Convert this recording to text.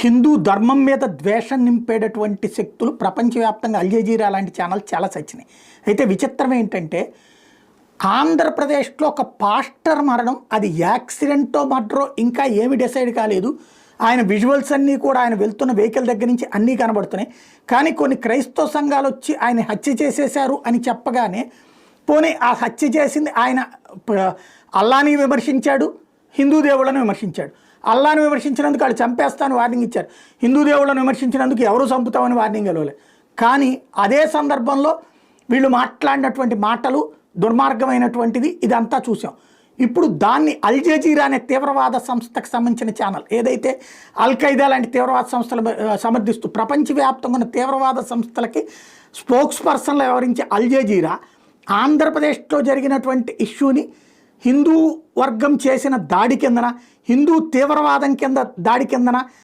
హిందూ ధర్మం మీద ద్వేషం నింపేటటువంటి శక్తులు ప్రపంచవ్యాప్తంగా అల్జజీరా లాంటి ఛానల్ చాలా సచ్చినాయి. అయితే విచిత్రం ఏంటంటే ఆంధ్రప్రదేశ్లో ఒక పాస్టర్ మరణం అది యాక్సిడెంటో మర్డరో ఇంకా ఏమి డిసైడ్ కాలేదు. ఆయన విజువల్స్ అన్నీ కూడా ఆయన వెళ్తున్న వెహికల్ దగ్గర నుంచి అన్నీ కనబడుతున్నాయి. కానీ కొన్ని క్రైస్తవ సంఘాలు వచ్చి ఆయన హత్య చేసేశారు అని చెప్పగానే పోనీ ఆ హత్య చేసింది ఆయన అల్లాని విమర్శించాడు హిందూ దేవుళ్ళని విమర్శించాడు. అల్లాను విమర్శించినందుకు వాళ్ళు చంపేస్తాను వార్నింగ్ ఇచ్చారు. హిందూ దేవుళ్ళను విమర్శించినందుకు ఎవరు చంపుతామని వార్నింగ్ ఇవ్వలే కానీ అదే సందర్భంలో వీళ్ళు మాట్లాడినటువంటి మాటలు దుర్మార్గమైనటువంటిది ఇదంతా చూసాం. ఇప్పుడు దాన్ని అల్ జజీరా అనే తీవ్రవాద సంస్థకు సంబంధించిన ఛానల్ ఏదైతే అల్ ఖైదా లాంటి తీవ్రవాద సంస్థలు సమర్థిస్తూ ప్రపంచవ్యాప్తంగా ఉన్న తీవ్రవాద సంస్థలకి స్పోక్స్ పర్సన్లు వ్యవహరించే అల్ జజీరా ఆంధ్రప్రదేశ్లో జరిగినటువంటి ఇష్యూని హిందూ వర్గం చేసిన దాడి కిందన హిందూ తీవ్రవాదం కింద దాడి కిందన